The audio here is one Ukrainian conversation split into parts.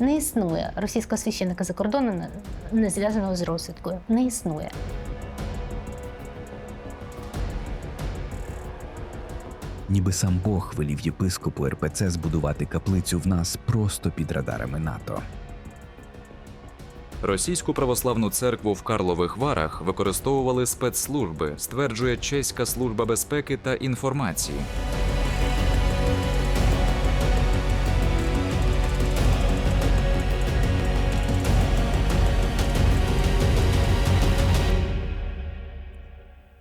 Не існує російського священника за кордоном, не- зв'язаного з розвідкою. Не існує. Ніби сам Бог велів єпископу РПЦ збудувати каплицю в нас просто під радарами НАТО. Російську православну церкву в Карлових Варах використовували спецслужби, стверджує Чеська служба безпеки та інформації.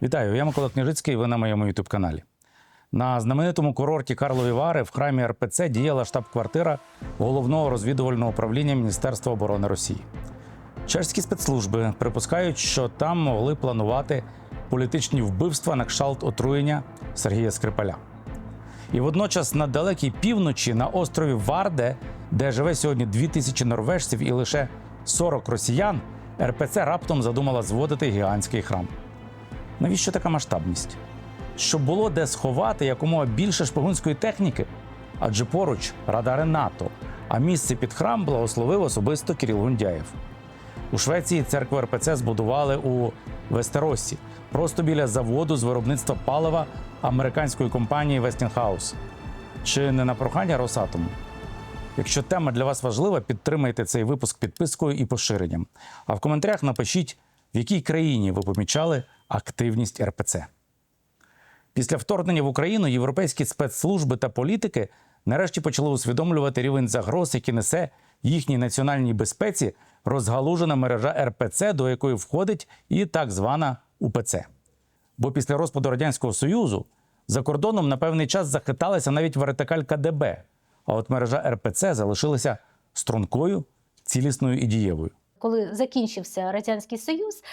Вітаю, я Микола Княжицький. Ви на моєму ютуб каналі. На знаменитому курорті Карлові Вари в храмі РПЦ діяла штаб-квартира головного розвідувального управління Міністерства оборони Росії. Чешські спецслужби припускають, що там могли планувати політичні вбивства на кшталт отруєння Сергія Скрипаля. І водночас на далекій півночі на острові Варде, де живе сьогодні 2000 норвежців і лише 40 росіян, РПЦ раптом задумала зводити гігантський храм. Навіщо така масштабність? Щоб було де сховати якомога більше шпигунської техніки, адже поруч радари НАТО, а місце під храм благословив особисто Кирил Гундяєв. У Швеції церкву РПЦ збудували у Вестеросі, просто біля заводу з виробництва палива американської компанії Westinghouse. Чи не на прохання Росатому? Якщо тема для вас важлива, підтримайте цей випуск підпискою і поширенням. А в коментарях напишіть, в якій країні ви помічали активність РПЦ. Після вторгнення в Україну європейські спецслужби та політики нарешті почали усвідомлювати рівень загроз, які несе їхній національній безпеці розгалужена мережа РПЦ, до якої входить і так звана УПЦ. Бо після розпаду Радянського Союзу за кордоном на певний час захиталася навіть вертикаль КДБ, а от мережа РПЦ залишилася стрункою, цілісною і дієвою. Коли закінчився радянський союз,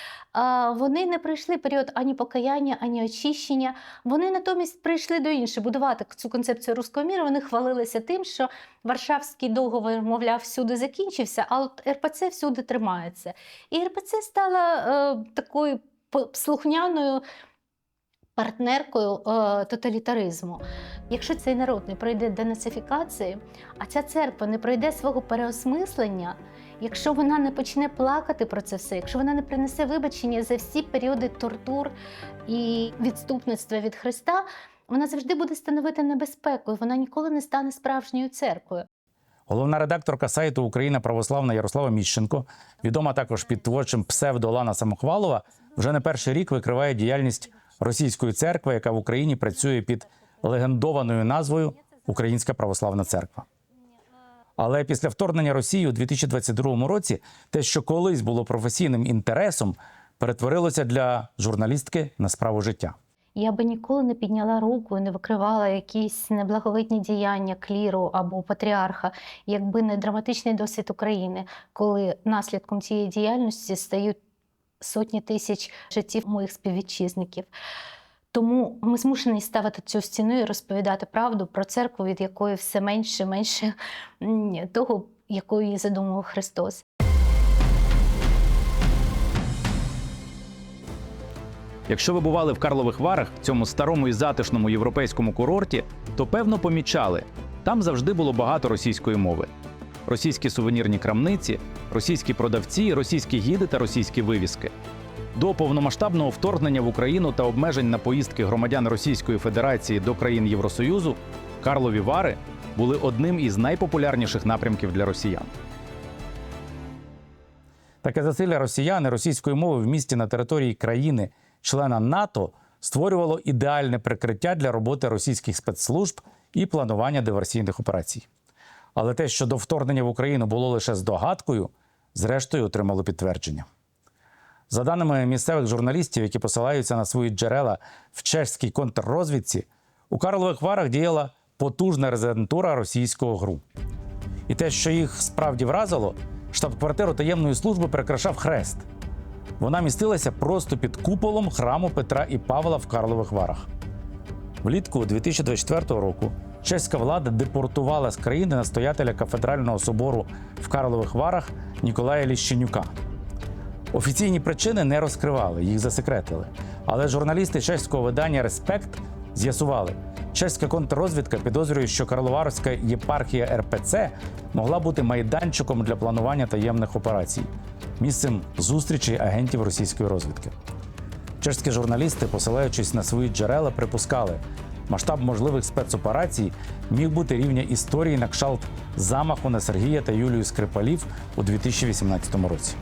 вони не пройшли період ані покаяння, ані очищення. Вони натомість прийшли до іншого будувати цю концепцію руського міру. Вони хвалилися тим, що Варшавський договор, мовляв, всюди закінчився, а от РПЦ всюди тримається. І РПЦ стала е, такою слухняною партнеркою е, тоталітаризму. Якщо цей народ не пройде денацифікації, а ця церква не пройде свого переосмислення. Якщо вона не почне плакати про це все, якщо вона не принесе вибачення за всі періоди тортур і відступництва від Христа, вона завжди буде становити небезпеку, вона ніколи не стане справжньою церквою. Головна редакторка сайту Україна Православна Ярослава Міщенко, відома також під творчим псевдо Лана Самохвалова, вже не перший рік викриває діяльність російської церкви, яка в Україні працює під легендованою назвою Українська Православна Церква. Але після вторгнення Росії у 2022 році те, що колись було професійним інтересом, перетворилося для журналістки на справу життя. Я би ніколи не підняла руку і не викривала якісь неблаговидні діяння кліру або патріарха, якби не драматичний досвід України, коли наслідком цієї діяльності стають сотні тисяч життів моїх співвітчизників. Тому ми змушені ставити цю стіну і розповідати правду про церкву, від якої все менше менше того, якою її задумував Христос. Якщо ви бували в Карлових Варах, цьому старому і затишному європейському курорті, то певно помічали, там завжди було багато російської мови. Російські сувенірні крамниці, російські продавці, російські гіди та російські вивіски. До повномасштабного вторгнення в Україну та обмежень на поїздки громадян Російської Федерації до країн Євросоюзу Карлові Вари були одним із найпопулярніших напрямків для росіян. Таке засилля росіян і російської мови в місті на території країни, члена НАТО, створювало ідеальне прикриття для роботи російських спецслужб і планування диверсійних операцій. Але те, що до вторгнення в Україну було лише здогадкою, зрештою отримало підтвердження. За даними місцевих журналістів, які посилаються на свої джерела в чеській контррозвідці, у Карлових Варах діяла потужна резидентура російського ГРУ. І те, що їх справді вразило, штаб-квартиру таємної служби прикрашав хрест. Вона містилася просто під куполом храму Петра і Павла в Карлових Варах. Влітку 2024 року чеська влада депортувала з країни настоятеля кафедрального собору в Карлових Варах Ніколая Ліщенюка. Офіційні причини не розкривали, їх засекретили. Але журналісти чеського видання Респект з'ясували, Чеська контррозвідка підозрює, що Карловарська єпархія РПЦ могла бути майданчиком для планування таємних операцій, місцем зустрічей агентів російської розвідки. Чешські журналісти, посилаючись на свої джерела, припускали, масштаб можливих спецоперацій міг бути рівня історії на кшалт замаху на Сергія та Юлію Скрипалів у 2018 році.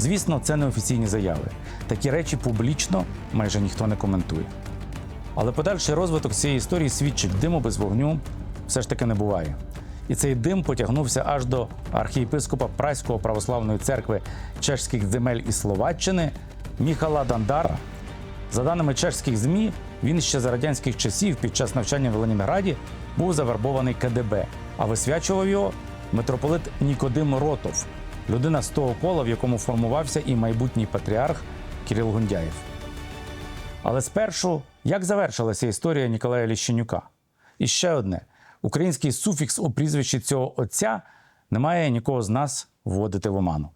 Звісно, це не офіційні заяви. Такі речі публічно майже ніхто не коментує. Але подальший розвиток цієї історії свідчить, диму без вогню все ж таки не буває. І цей дим потягнувся аж до архієпископа Праського православної церкви чешських земель і Словаччини Міхала Дандара. За даними чешських ЗМІ, він ще за радянських часів під час навчання в Ленінграді був завербований КДБ, а висвячував його митрополит Нікодим Ротов, людина з того кола, в якому формувався і майбутній патріарх Кирил Гундяєв. Але спершу, як завершилася історія Ніколая Ліщенюка? І ще одне: український суфікс у прізвищі цього отця не має нікого з нас вводити в оману.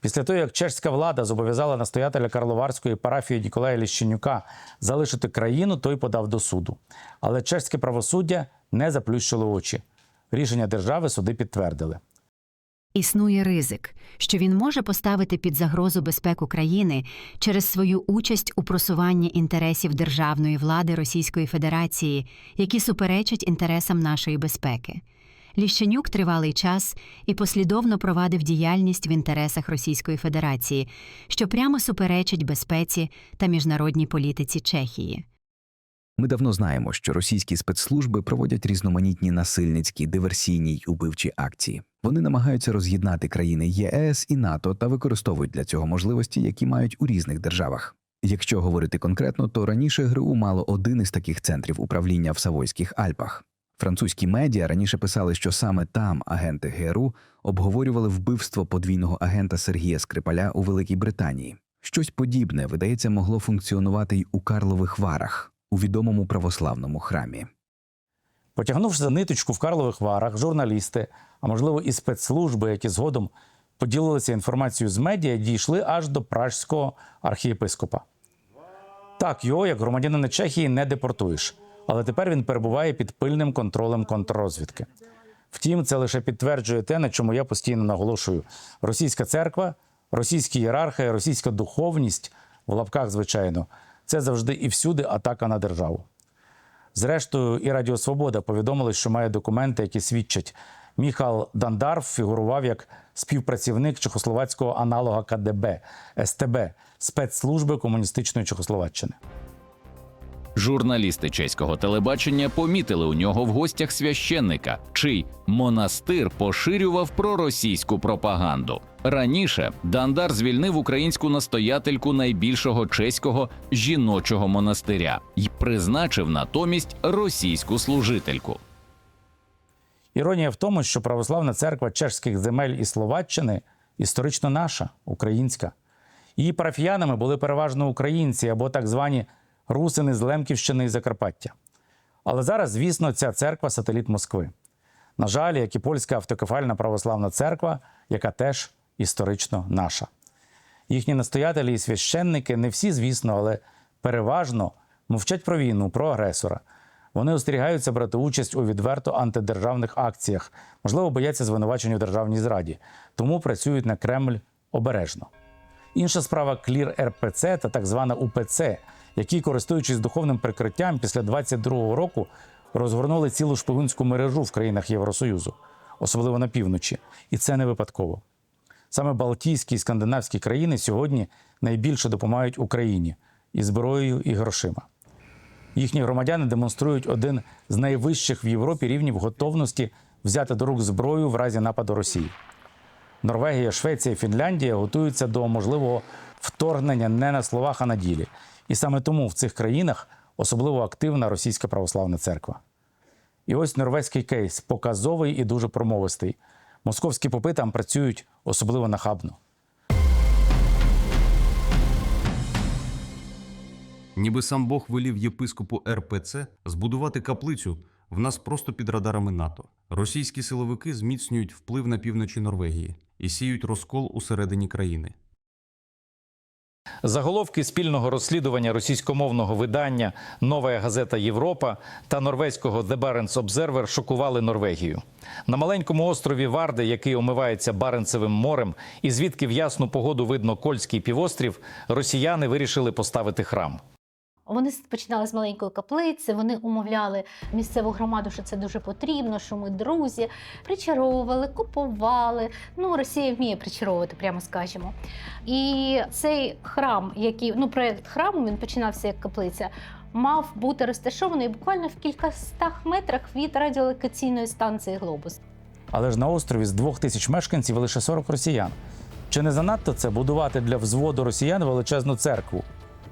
Після того, як чешська влада зобов'язала настоятеля Карловарської парафії Ніколая Ліщенюка залишити країну, той подав до суду. Але чешське правосуддя не заплющило очі. Рішення держави суди підтвердили. Існує ризик, що він може поставити під загрозу безпеку країни через свою участь у просуванні інтересів державної влади Російської Федерації, які суперечать інтересам нашої безпеки. Ліщенюк тривалий час і послідовно провадив діяльність в інтересах Російської Федерації, що прямо суперечить безпеці та міжнародній політиці Чехії. Ми давно знаємо, що російські спецслужби проводять різноманітні насильницькі, диверсійні й убивчі акції. Вони намагаються роз'єднати країни ЄС і НАТО та використовують для цього можливості, які мають у різних державах. Якщо говорити конкретно, то раніше ГРУ мало один із таких центрів управління в Савойських Альпах. Французькі медіа раніше писали, що саме там агенти ГРУ обговорювали вбивство подвійного агента Сергія Скрипаля у Великій Британії. Щось подібне, видається, могло функціонувати й у Карлових Варах, у відомому православному храмі. Потягнувши за ниточку в Карлових Варах, журналісти, а можливо і спецслужби, які згодом поділилися інформацією з медіа, дійшли аж до пражського архієпископа. Так, його, як громадянина Чехії, не депортуєш, але тепер він перебуває під пильним контролем контррозвідки. Втім, це лише підтверджує те, на чому я постійно наголошую: російська церква, російські ієрархи, російська духовність в лапках, звичайно, це завжди і всюди атака на державу. Зрештою, і Радіо Свобода повідомили, що має документи, які свідчать, Міхал Дандарф фігурував як співпрацівник чехословацького аналога КДБ СТБ спецслужби комуністичної Чехословаччини. Журналісти чеського телебачення помітили у нього в гостях священника, чий монастир поширював проросійську пропаганду. Раніше Дандар звільнив українську настоятельку найбільшого чеського жіночого монастиря і призначив натомість російську служительку. Іронія в тому, що православна церква чешських земель і Словаччини історично наша, українська. Її парафіянами були переважно українці або так звані русини з Лемківщини і Закарпаття. Але зараз, звісно, ця церква сателіт Москви. На жаль, як і польська автокефальна православна церква, яка теж історично наша. Їхні настоятелі і священники не всі, звісно, але переважно мовчать про війну, про агресора. Вони остерігаються брати участь у відверто антидержавних акціях, можливо, бояться звинувачень у державній зраді, тому працюють на Кремль обережно. Інша справа клір РПЦ та так звана УПЦ, які, користуючись духовним прикриттям, після 22-го року розгорнули цілу шпигунську мережу в країнах Євросоюзу, особливо на півночі. І це не випадково. Саме Балтійські і скандинавські країни сьогодні найбільше допомагають Україні і зброєю, і грошима. Їхні громадяни демонструють один з найвищих в Європі рівнів готовності взяти до рук зброю в разі нападу Росії. Норвегія, Швеція Фінляндія готуються до можливого вторгнення не на словах, а на ділі. І саме тому в цих країнах особливо активна російська православна церква. І ось норвезький кейс показовий і дуже промовистий. Московські попи там працюють особливо нахабно. Ніби сам Бог велів єпископу РПЦ збудувати каплицю в нас просто під радарами НАТО. Російські силовики зміцнюють вплив на півночі Норвегії і сіють розкол усередині країни. Заголовки спільного розслідування російськомовного видання Нова газета Європа та норвезького The Barents Observer шокували Норвегію. На маленькому острові Варди, який омивається Баренцевим морем, і звідки в ясну погоду видно Кольський півострів, росіяни вирішили поставити храм. Вони починали з маленької каплиці, вони умовляли місцеву громаду, що це дуже потрібно, що ми друзі, причаровували, купували. Ну, Росія вміє причаровувати, прямо скажемо. І цей храм, який ну, проєкт храму, він починався як каплиця, мав бути розташований буквально в кількастах метрах від радіолокаційної станції Глобус. Але ж на острові з двох тисяч мешканців лише 40 росіян. Чи не занадто це будувати для взводу росіян величезну церкву?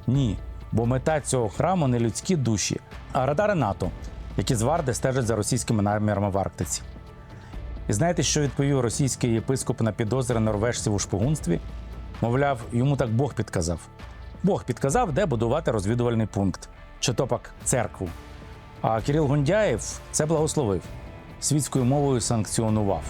Ні. Бо мета цього храму не людські душі, а радари НАТО, які з Варди стежать за російськими намірами в Арктиці. І знаєте, що відповів російський єпископ на підозри норвежців у шпигунстві? Мовляв, йому так Бог підказав. Бог підказав, де будувати розвідувальний пункт, чи то пак церкву. А Кирил Гундяєв це благословив, світською мовою санкціонував.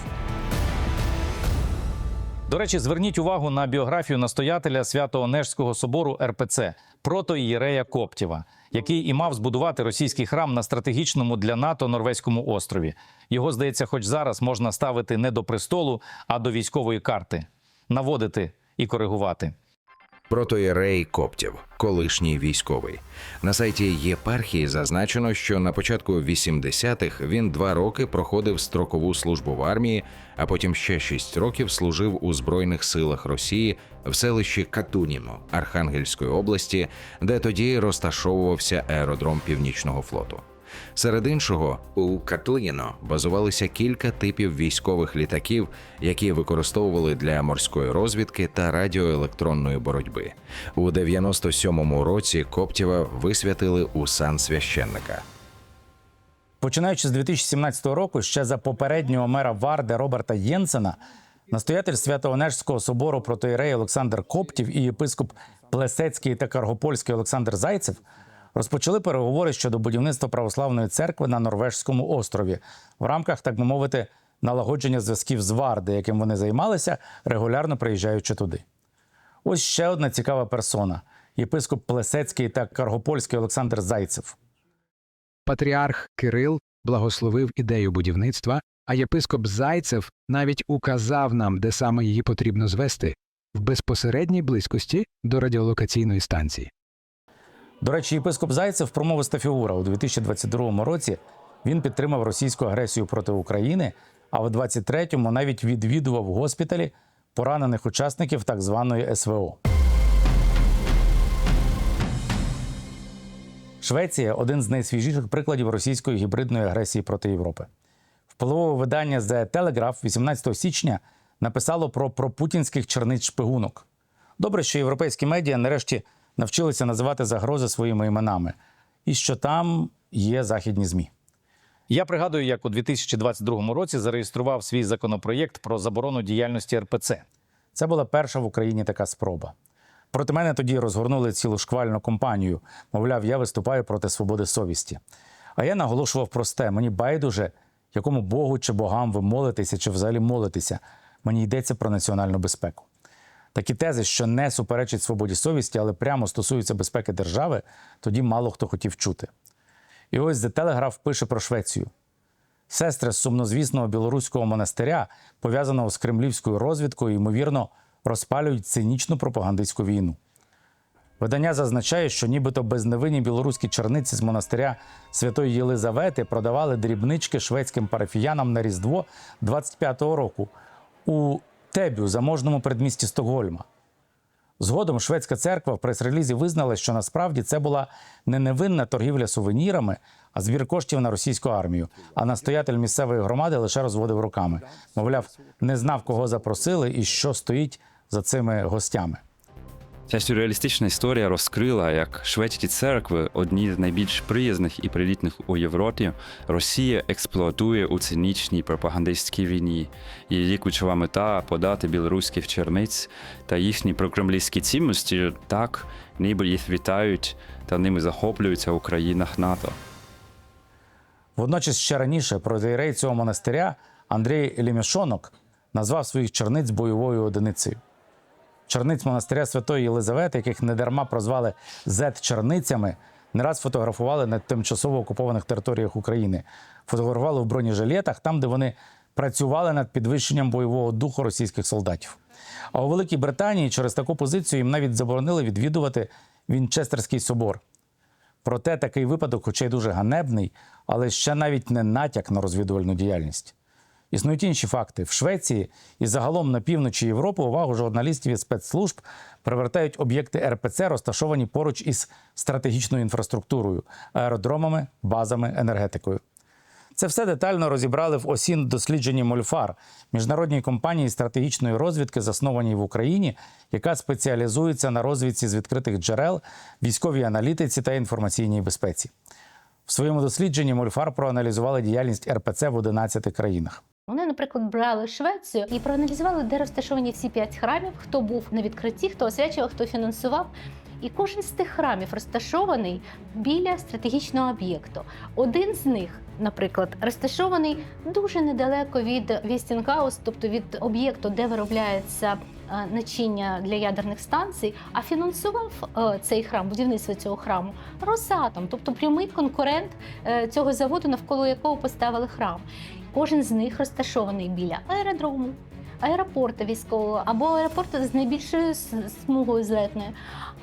До речі, зверніть увагу на біографію настоятеля Свято-Онежського собору РПЦ протоієрея Коптєва, який і мав збудувати російський храм на стратегічному для НАТО Норвезькому острові. Його, здається, хоч зараз можна ставити не до престолу, а до військової карти, наводити і коригувати. Протоєрей Коптів, колишній військовий. На сайті єпархії зазначено, що на початку 80-х він два роки проходив строкову службу в армії, а потім ще шість років служив у Збройних силах Росії в селищі Катуніно Архангельської області, де тоді розташовувався аеродром Північного флоту. Серед іншого, у Катуніно базувалися кілька типів військових літаків, які використовували для морської розвідки та радіоелектронної боротьби. У 97-му році Коптєва висвятили у сан священника. Починаючи з 2017 року, ще за попереднього мера Варди Роберта Єнсена, настоятель Свято-Онежського собору протоєрей Олександр Коптів і єпископ Плесецький та Каргопольський Олександр Зайцев розпочали переговори щодо будівництва православної церкви на Норвежському острові в рамках, так би мовити, налагодження зв'язків з Варди, яким вони займалися, регулярно приїжджаючи туди. Ось ще одна цікава персона: єпископ Плесецький та Каргопольський Олександр Зайцев. Патріарх Кирил благословив ідею будівництва, а єпископ Зайцев навіть указав нам, де саме її потрібно звести в безпосередній близькості до радіолокаційної станції. До речі, єпископ Зайцев промовиста фігура у 2022 році. Він підтримав російську агресію проти України, а в 23-му навіть відвідував госпіталі поранених учасників так званої СВО. Швеція один з найсвіжіших прикладів російської гібридної агресії проти Європи. Впливове видання The Telegraph 18 січня написало про пропутінських черниць шпигунок. Добре, що європейські медіа нарешті навчилися називати загрози своїми іменами, і що там є західні ЗМІ. Я пригадую, як у 2022 році зареєстрував свій законопроєкт про заборону діяльності РПЦ. Це була перша в Україні така спроба. Проти мене тоді розгорнули цілу шквальну кампанію. Мовляв, я виступаю проти свободи совісті. А я наголошував просте: мені байдуже, якому Богу чи богам ви молитеся, чи взагалі молитеся. Мені йдеться про національну безпеку. Такі тези, що не суперечать свободі совісті, але прямо стосуються безпеки держави, тоді мало хто хотів чути. І ось The Telegraph пише про Швецію. Сестри з сумнозвісного білоруського монастиря, пов'язаного з кремлівською розвідкою, ймовірно, розпалюють цинічну пропагандистську війну. Видання зазначає, що нібито безневинні білоруські черниці з монастиря Святої Єлизавети продавали дрібнички шведським парафіянам на Різдво 25-го року у Тебю, заможному передмісті Стокгольма. Згодом шведська церква в прес-релізі визнала, що насправді це була не невинна торгівля сувенірами, а збір коштів на російську армію. А настоятель місцевої громади лише розводив руками. Мовляв, не знав, кого запросили і що стоїть за цими гостями. Ця сюрреалістична історія розкрила, як шведські церкви, одні з найбільш приязних і прилітних у Європі, Росія експлуатує у цинічній пропагандистській війні. Її ключова мета подати білоруських черниць та їхні прокремлівські цінності так, ніби їх вітають та ними захоплюються у країнах НАТО. Водночас ще раніше протиєрей цього монастиря Андрій Лімішонок назвав своїх черниць бойовою одиницею. Черниць монастиря Святої Єлизавети, яких недарма прозвали зет-черницями, не раз фотографували на тимчасово окупованих територіях України. Фотографували в бронежилетах, там, де вони працювали над підвищенням бойового духу російських солдатів. А у Великій Британії через таку позицію їм навіть заборонили відвідувати Вінчестерський собор. Проте такий випадок, хоча й дуже ганебний, але ще навіть не натяк на розвідувальну діяльність. Існують інші факти. В Швеції і загалом на півночі Європи увагу журналістів і спецслужб привертають об'єкти РПЦ, розташовані поруч із стратегічною інфраструктурою, аеродромами, базами, енергетикою. Це все детально розібрали в осін дослідженні Мольфар, міжнародній компанії стратегічної розвідки, заснованій в Україні, яка спеціалізується на розвідці з відкритих джерел, військовій аналітиці та інформаційній безпеці. В своєму дослідженні Мольфар проаналізували діяльність РПЦ в 11 країнах. Вони, наприклад, брали Швецію і проаналізували, де розташовані всі п'ять храмів, хто був на відкритті, хто освячував, хто фінансував. І кожен з тих храмів розташований біля стратегічного об'єкту. Один з них, наприклад, розташований дуже недалеко від Вестінгаус, тобто від об'єкту, де виробляється е, начиння для ядерних станцій, а фінансував е, цей храм, будівництво цього храму Росатом, тобто прямий конкурент е, цього заводу, навколо якого поставили храм. Кожен з них розташований біля аеродрому, аеропорту військового або аеропорту з найбільшою смугою злетною,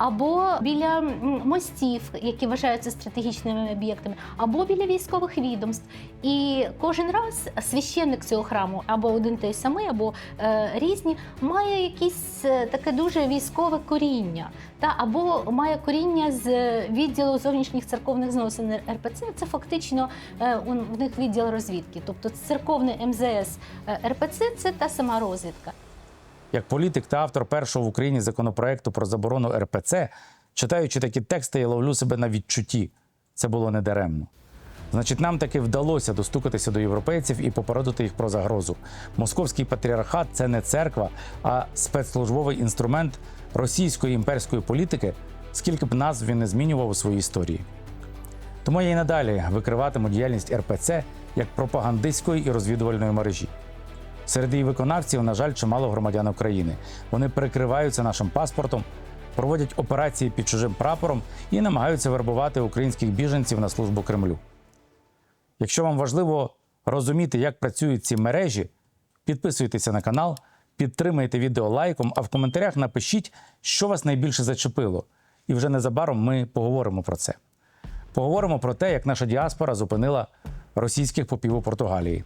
або біля мостів, які вважаються стратегічними об'єктами, або біля військових відомств. І кожен раз священник цього храму, або один той самий, або е, різні, має якесь е, таке дуже військове коріння, та або має коріння з відділу зовнішніх церковних зносин РПЦ. Це фактично е, у- в них відділ розвідки. Тобто церковний МЗС е, РПЦ це та сама розвідка. Як політик та автор першого в Україні законопроекту про заборону РПЦ, читаючи такі тексти, я ловлю себе на відчутті. Це було недаремно. Значить, нам таки вдалося достукатися до європейців і попередити їх про загрозу. Московський патріархат це не церква, а спецслужбовий інструмент російської імперської політики, скільки б назв він не змінював у своїй історії. Тому я і надалі викриватиму діяльність РПЦ як пропагандистської і розвідувальної мережі. Серед її виконавців, на жаль, чимало громадян України. Вони перекриваються нашим паспортом, проводять операції під чужим прапором і намагаються вербувати українських біженців на службу Кремлю. Якщо вам важливо розуміти, як працюють ці мережі, підписуйтеся на канал, підтримайте відео лайком, а в коментарях напишіть, що вас найбільше зачепило. І вже незабаром ми поговоримо про це. Поговоримо про те, як наша діаспора зупинила російських попів у Португалії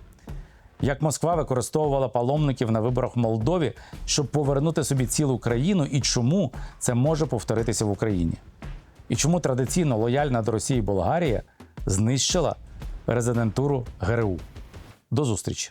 як Москва використовувала паломників на виборах в Молдові, щоб повернути собі цілу країну, і чому це може повторитися в Україні? І чому традиційно лояльна до Росії Болгарія знищила резидентуру ГРУ? До зустрічі!